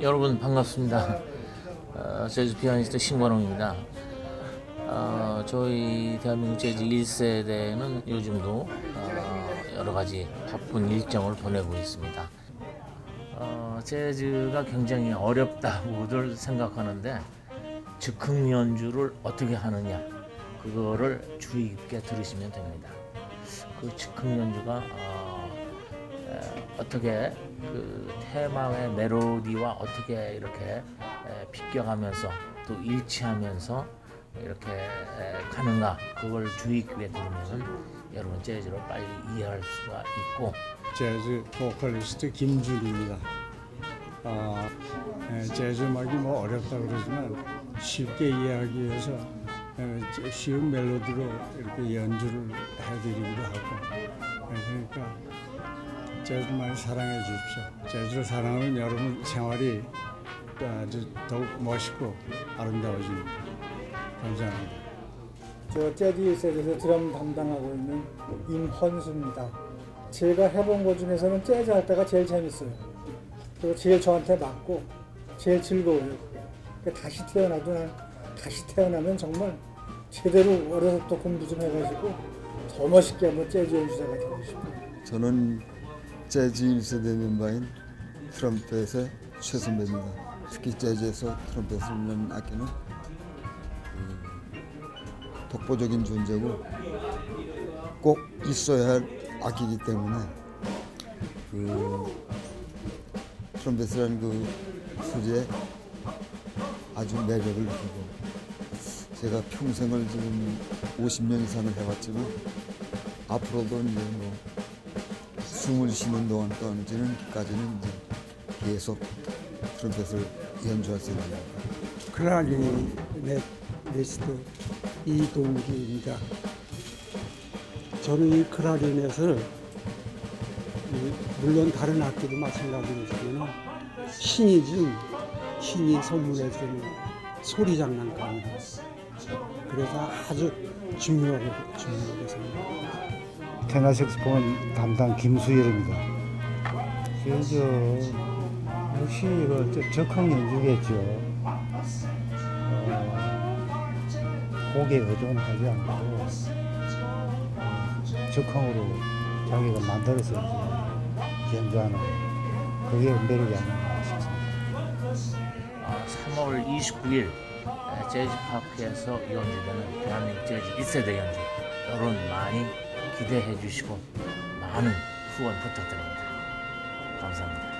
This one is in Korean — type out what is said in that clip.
여러분 반갑습니다. 어, 재즈 피아니스트 신관홍입니다. 어, 저희 대한민국 재즈 1세대는 요즘도 어, 여러 가지 바쁜 일정을 보내고 있습니다. 어, 재즈가 굉장히 어렵다고들 생각하는데 즉흥 연주를 어떻게 하느냐 그거를 주의 깊게 들으시면 됩니다. 그 즉흥 연주가 어, 에, 어떻게 그 테마의 멜로디와 어떻게 이렇게 에, 비껴가면서 또 일치하면서 이렇게 에, 가는가 그걸 주의 깊게 들으면 여러분 재즈를 빨리 이해할 수가 있고 재즈 보컬리스트 김준입니다. 아, 예, 재즈 음악이 뭐 어렵다 그러지만 쉽게 이해하기 위해서 쉬운 멜로디로 이렇게 연주를 해드리기도 하고 예, 그러니까 재즈 많이 사랑해 주십시오. 재즈를 사랑하면 여러분 생활이 아주 더욱 멋있고 아름다워집니다. 감사합니다. 저 재즈 1세대에서 드럼 담당하고 있는 임헌수입니다. 제가 해본 것 중에서는 재즈 할 때가 제일 재밌어요. 그리고 제일 저한테 맞고 제일 즐거워요. 그러니까 다시 태어나도 난 다시 태어나면 정말 제대로 어려서부터 공부 좀 해가지고 더 멋있게 한번 재즈 연주자가 되고 싶어요. 저는 재즈 1세대 멤버인 트럼펫의 최선배입니다. 특히 재즈에서 트럼펫을 넣는 악기는 그 독보적인 존재고 꼭 있어야 할 악기이기 때문에 그 트럼펫이라는 그 소재에 아주 매력을 느끼고 제가 평생을 지금 50년 이상을 해왔지만 앞으로도 이제 뭐 숨을 쉬는 동안 까지는 이제 계속 트럼펫을 연주할 생각입니다. 클라리네리스트 이동기입니다. 저는 이 클라리넷을 이 물론 다른 악기도 마찬가지지만 신이 준 신이 선물해 주는 소리 장난감이에요. 그래서 아주 중요하게 중요하게 생각합니다. 테너 색스폰 담당 김수일입니다. 그저 역시 이거 저- 적합 연주겠죠. 어, 곡에 의존하지 않고 어, 적합으로 자기가 만들어서 이제 연주하는 그게 매력이 아닌가 싶습니다. 어, 3월 29일 재즈 파크에서 연주되는 대한민국 재즈 1세대 연주 여러분 많이 기대해 주시고 많은 후원 부탁드립니다. 감사합니다.